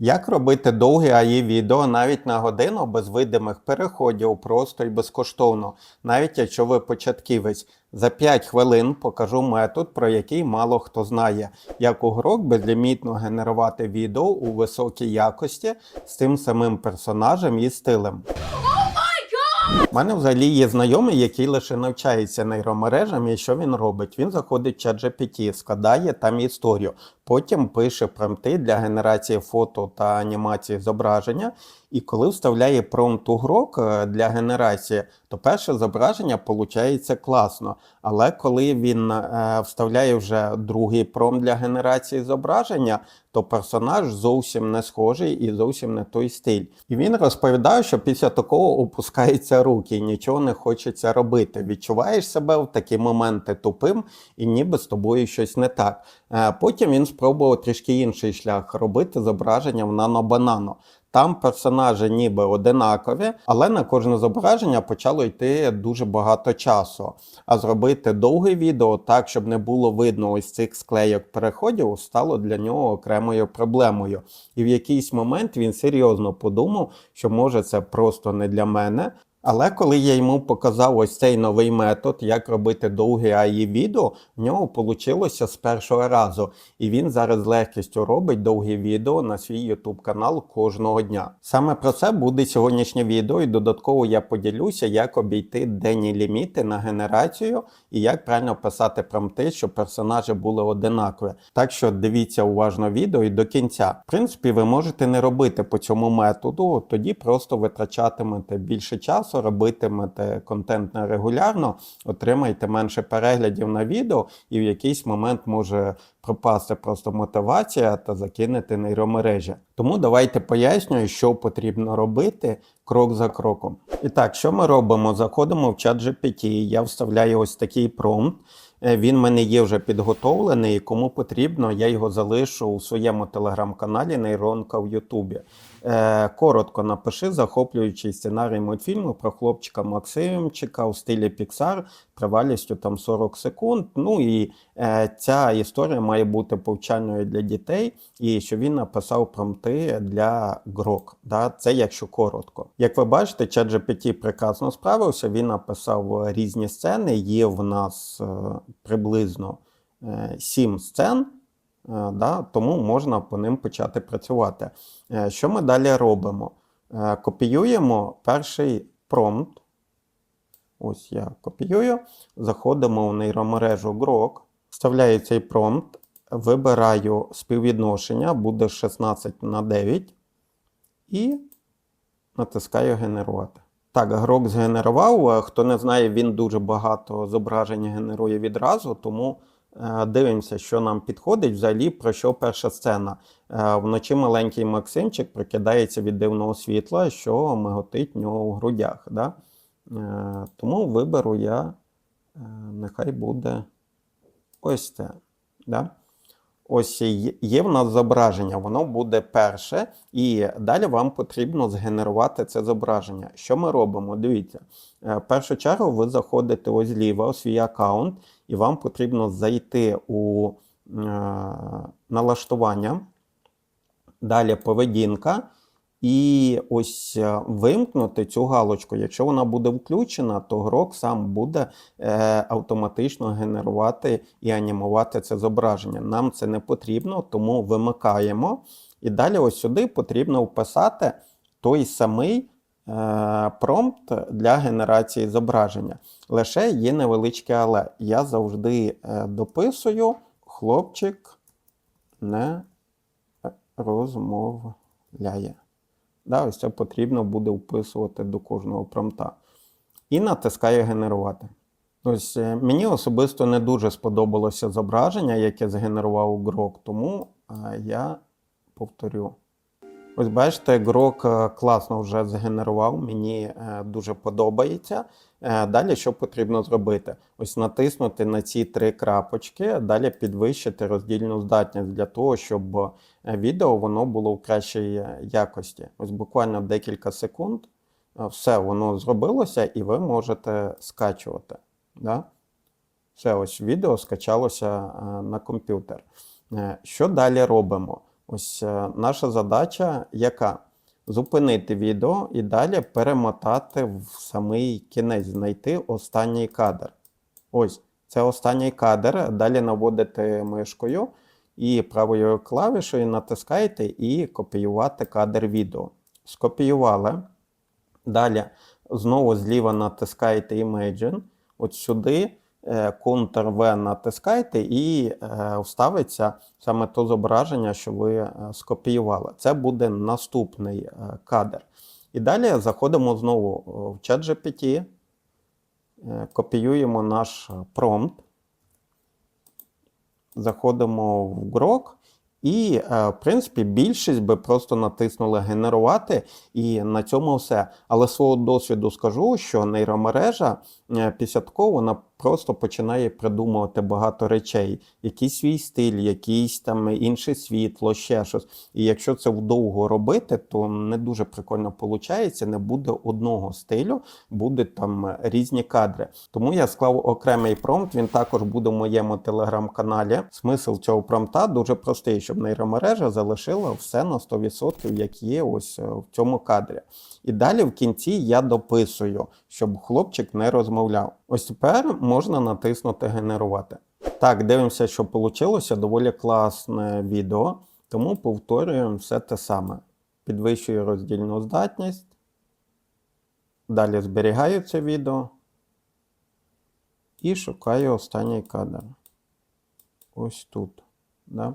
Як робити довгі аі відео навіть на годину без видимих переходів, просто і безкоштовно, навіть якщо ви початківець. За 5 хвилин покажу метод, про який мало хто знає, як у Grok безлімітно генерувати відео у високій якості з тим самим персонажем і стилем. У мене взагалі є знайомий, який лише навчається нейромережам, і що він робить? Він заходить в чат складає там історію, потім пише промпти для генерації фото та анімації зображення. І коли вставляє промпт у Grok е, для генерації, то перше зображення виходить класно. Але коли він е, вставляє вже другий промпт для генерації зображення, то персонаж зовсім не схожий і зовсім не той стиль. І він розповідає, що після такого опускаються руки і нічого не хочеться робити. Відчуваєш себе в такі моменти тупим і ніби з тобою щось не так. Е, Потім він спробував трішки інший шлях робити зображення в нано-банано. Там персонажі ніби одинакові, але на кожне зображення почало йти дуже багато часу. А зробити довге відео так, щоб не було видно ось цих склейок переходів, стало для нього окремою проблемою. І в якийсь момент він серйозно подумав, що може це просто не для мене. Але коли я йому показав ось цей новий метод, як робити довгі AI відео, в нього вийшло з першого разу. І він зараз з легкістю робить довгі відео на свій YouTube канал кожного дня. Саме про це буде сьогоднішнє відео, і додатково я поділюся, як обійти денні ліміти на генерацію і як правильно писати промпти, щоб персонажі були одинакові. Так що дивіться уважно відео і до кінця. В принципі, ви можете не робити по цьому методу, тоді просто витрачатимете більше часу, робитимете контент нерегулярно, отримаєте менше переглядів на відео, і в якийсь момент може пропасти просто мотивація та закинути нейромережі. Тому давайте пояснюю, що потрібно робити крок за кроком. І так, що ми робимо? Заходимо в чат GPT, я вставляю ось такий промпт. Е, Він в мене є вже підготовлений, і кому потрібно, я його залишу у своєму телеграм-каналі Нейронка в Ютубі. Е, Коротко напиши захоплюючий сценарій мультфільму про хлопчика Максимчика у стилі Pixar тривалістю там 40 секунд. Ну і е, ця історія має бути повчальною для дітей, і що він написав промпти для Grok. Да? Це якщо коротко. Як ви бачите, ChatGPT прекрасно справився. Він написав різні сцени. Є в нас приблизно е, 7 сцен. Е, Да, тому можна по ним почати працювати. Е, Що ми далі робимо? Е, Копіюємо перший промпт. Ось я копіюю. Заходимо в нейромережу Grok, вставляю цей промпт, вибираю співвідношення, буде 16 на 9 і натискаю генерувати. Так, Grok згенерував. Е, Хто не знає, він дуже багато зображень генерує відразу, тому е, дивимося, що нам підходить. Взагалі, про що перша сцена. Е, Вночі маленький Максимчик прикидається від дивного світла, що миготить в нього у грудях. Да? Тому виберу я, нехай буде ось це. Да? Ось є- в нас зображення, воно буде перше, і далі вам потрібно згенерувати це зображення. Що ми робимо? Дивіться, Е, в першу чергу ви заходите ось зліва у свій аккаунт, і вам потрібно зайти у е, налаштування, далі поведінка. І ось е, вимкнути цю галочку. Якщо вона буде включена, то Grok сам буде е, автоматично генерувати і анімувати це зображення. Нам це не потрібно, тому вимикаємо. І далі ось сюди потрібно вписати той самий е, промпт для генерації зображення. Лише є невеличке але. Я завжди дописую хлопчик не розмовляє. Да, ось це потрібно буде вписувати до кожного промпта. І натискаю генерувати. Ось е, мені особисто не дуже сподобалося зображення, яке згенерував Грок, тому е, я повторю. Ось бачите, Grok е, класно вже згенерував, мені е, дуже подобається. Е, Далі що потрібно зробити? Ось натиснути на ці три крапочки, далі підвищити роздільну здатність для того, щоб відео воно було в кращій якості. Ось буквально декілька секунд. Все воно зробилося, і ви можете скачувати. Да? Все, ось відео скачалося на комп'ютер. Що далі робимо? Ось е, наша задача яка? Зупинити відео і далі перемотати в самий кінець, знайти останній кадр. Ось, це останній кадр. Далі наводите мишкою і правою клавішою натискаєте і копіювати кадр відео. Скопіювали. Далі знову зліва натискаєте Imagine. От сюди Ctrl-V натискаєте і е, вставиться саме то зображення, що ви е, скопіювали. Це буде наступний е, кадр. І далі заходимо знову в ChatGPT, е, копіюємо наш промпт, заходимо в Grok. І, е, в принципі, більшість би просто натиснули генерувати, і на цьому все. Але свого досвіду скажу, що нейромережа е, після такого вона просто починає придумувати багато речей, якийсь свій стиль, якийсь там інше світло, ще щось. І якщо це вдовго робити, то не дуже прикольно виходить, не буде одного стилю, буде там різні кадри. Тому я склав окремий промпт, він також буде в моєму телеграм-каналі. Смисл цього промпта дуже простий, щоб нейромережа залишила все на 100%, як є ось е, в цьому кадрі. І далі в кінці я дописую, щоб хлопчик не розмовляв. Ось тепер можна натиснути генерувати. Так, дивимося, що вийшло. Доволі класне відео, тому повторюємо все те саме. Підвищую роздільну здатність. Далі зберігаю це відео і шукаю останній кадр. Ось тут. Да?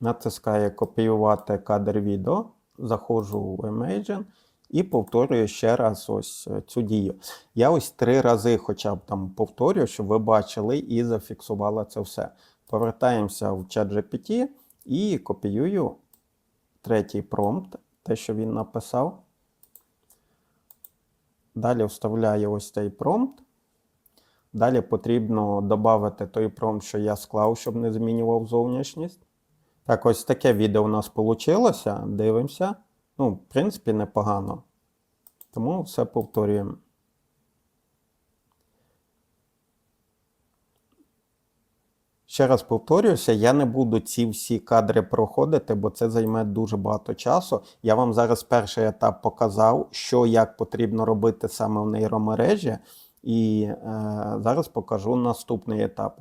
Натискаю копіювати кадр відео, заходжу в Imagine і повторюю ще раз ось е, цю дію. Я ось три рази хоча б там повторюю, щоб ви бачили і зафіксували це все. Повертаємося в ChatGPT і копіюю третій промпт, те, що він написав. Далі вставляю ось цей промпт. Далі потрібно додати той промпт, що я склав, щоб не змінював зовнішність. Так, ось таке відео у нас вийшло. Дивимося. Ну, в принципі, непогано. Тому все повторюємо. Ще раз повторююся, я не буду ці всі кадри проходити, бо це займе дуже багато часу. Я вам зараз перший етап показав, що як потрібно робити саме в нейромережі, і е, зараз покажу наступний етап.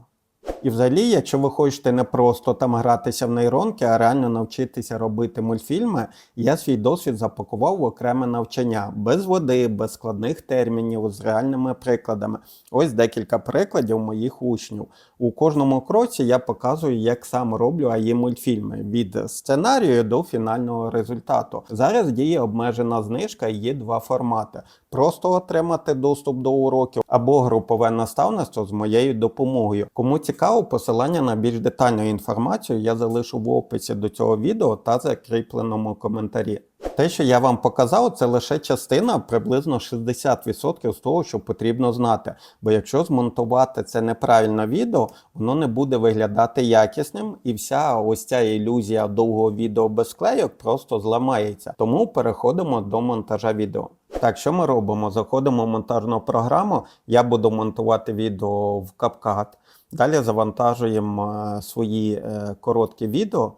І взагалі, якщо ви хочете не просто там гратися в нейронки, а реально навчитися робити мультфільми, я свій досвід запакував в окреме навчання без води, без складних термінів, з реальними прикладами. Ось декілька прикладів моїх учнів. У кожному кроці я показую, як сам роблю АІ мультфільми від сценарію до фінального результату. Зараз діє обмежена знижка і є два формати: просто отримати доступ до уроків або групове наставництво з моєю допомогою. Кому цікаво, посилання на більш детальну інформацію я залишу в описі до цього відео та закріпленому коментарі. Те, що я вам показав, це лише частина, приблизно 60% з того, що потрібно знати. Бо якщо змонтувати це неправильне відео, воно не буде виглядати якісним, і вся ось ця ілюзія довгого відео без склейок просто зламається. Тому переходимо до монтажа відео. Так, що ми робимо? Заходимо в монтажну програму. Я буду монтувати відео в CapCut. Далі завантажуємо е, свої е, короткі відео.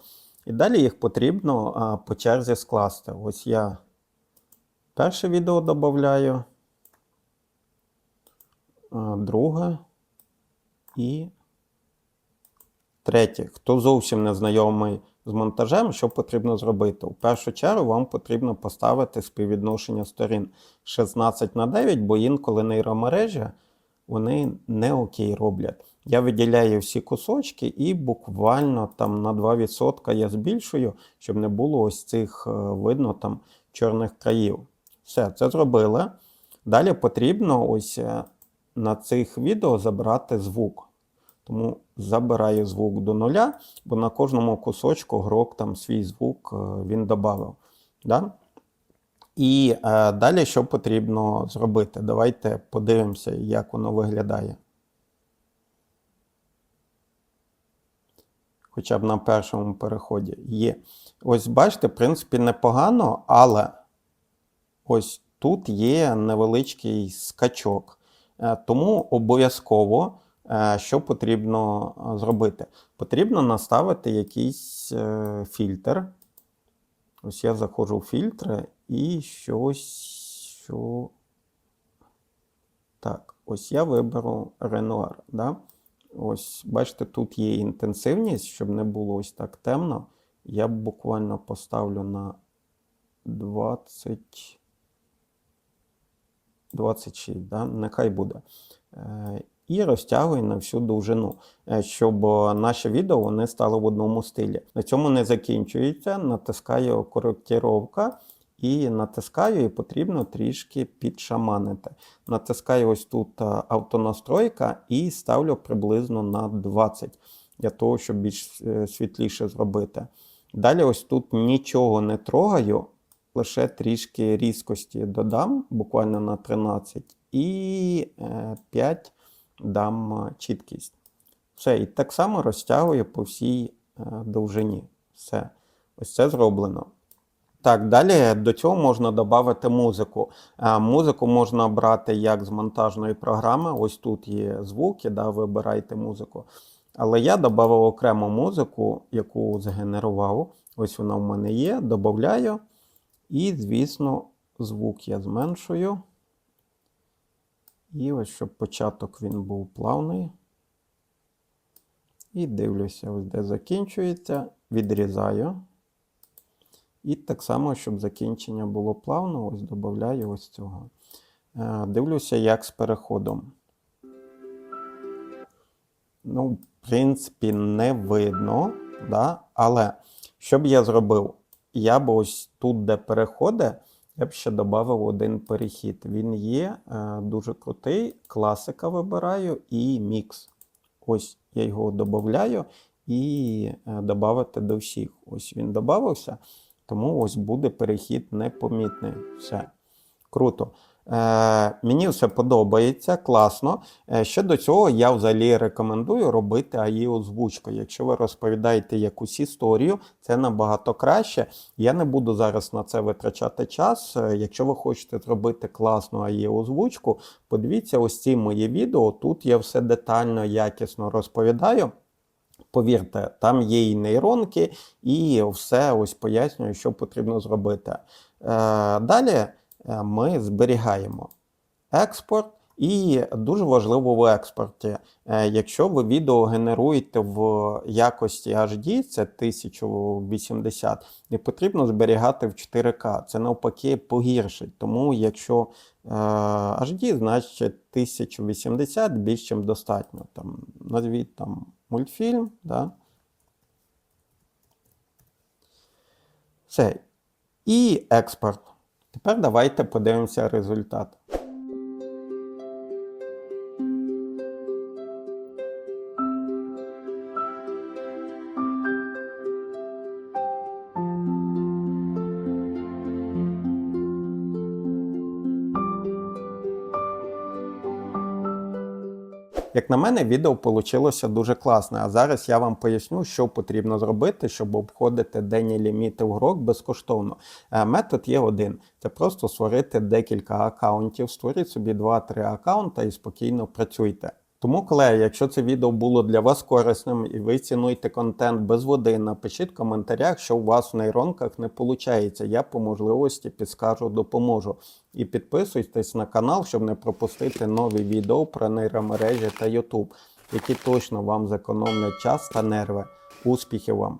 І далі їх потрібно по черзі скласти. Ось я перше відео додаю, друге і третє. Хто зовсім не знайомий з монтажем, що потрібно зробити? У першу чергу вам потрібно поставити співвідношення сторін 16 на 9, бо інколи нейромережі вони не окей роблять. Я виділяю всі кусочки і буквально там на 2% я збільшую, щоб не було ось цих е, видно там чорних країв. Все, це зробили. Далі потрібно ось е, на цих відео забрати звук. Тому забираю звук до нуля, бо на кожному кусочку грок там свій звук е, він додав. Да? І е, далі що потрібно зробити? Давайте подивимося, як воно виглядає. Хоча б на першому переході є. Ось бачите, в принципі, непогано, але ось тут є невеличкий скачок. Е, тому обов'язково Що потрібно е, зробити? Потрібно наставити якийсь е, фільтр. Ось я заходжу в фільтри і щось. Що... Так, ось я виберу Renoir. Да? Ось, бачите, тут є інтенсивність, щоб не було ось так темно. Я буквально поставлю на 20. 26, да? нехай буде. І розтягую на всю довжину, е, щоб е, наше відео вони стали в одному стилі. На цьому не закінчується. Натискаю коректировка і натискаю, і потрібно трішки підшаманити. Натискаю ось тут е, автонастройка і ставлю приблизно на 20 для того, щоб більш світліше зробити. Далі ось тут нічого не трогаю, лише трішки різкості додам, буквально на 13, і е, 5 дам чіткість. Все, і так само розтягую по всій е, довжині. Все. Ось це зроблено. Так, далі до цього можна додати музику. Е, Музику можна брати як з монтажної програми. Ось тут є звуки, да, вибирайте музику. Але я додав окрему музику, яку згенерував. Ось вона в мене є. Додаю. І, звісно, звук я зменшую. І ось щоб початок він був плавний. І дивлюся, ось де закінчується, відрізаю. І так само, щоб закінчення було плавно, ось додаю ось цього. Е, Дивлюся, як з переходом. Ну, в принципі, не видно, да? але що б я зробив? Я б ось тут, де переходи, я б ще додав один перехід. Він є е, дуже крутий. Класика вибираю і мікс. Ось я його додаю і е, додати до всіх. Ось він додався, тому ось буде перехід непомітний. Все. Круто. Е, мені все подобається, класно. Е, ще до цього я взагалі рекомендую робити АІ озвучку. Якщо ви розповідаєте якусь історію, це набагато краще. Я не буду зараз на це витрачати час. Е, Якщо ви хочете зробити класну АІ озвучку, подивіться ось ці мої відео. Тут я все детально, якісно розповідаю. Повірте, там є і нейронки, і все ось пояснюю, що потрібно зробити. Далі ми зберігаємо експорт. І дуже важливо в експорті, е, якщо ви відео генеруєте в якості HD, це 1080, не потрібно зберігати в 4К. Це навпаки погіршить. Тому якщо е, HD, значить 1080 більш ніж достатньо. Там, назвіть там мультфільм. Да? Все. І експорт. Тепер давайте подивимося результат. Як на мене, відео вийшло дуже класне. А зараз я вам поясню, що потрібно зробити, щоб обходити денні ліміти в грок безкоштовно. Е, Метод є один: це просто створити декілька аккаунтів, створіть собі 2-3 аккаунта і спокійно працюйте. Тому, колеги, якщо це відео було для вас корисним і ви цінуєте контент без води, напишіть в коментарях, що у вас в нейронках не виходить. Я по можливості підскажу, допоможу. І підписуйтесь на канал, щоб не пропустити нові відео про нейромережі та YouTube, які точно вам зекономлять час та нерви. Успіхів вам!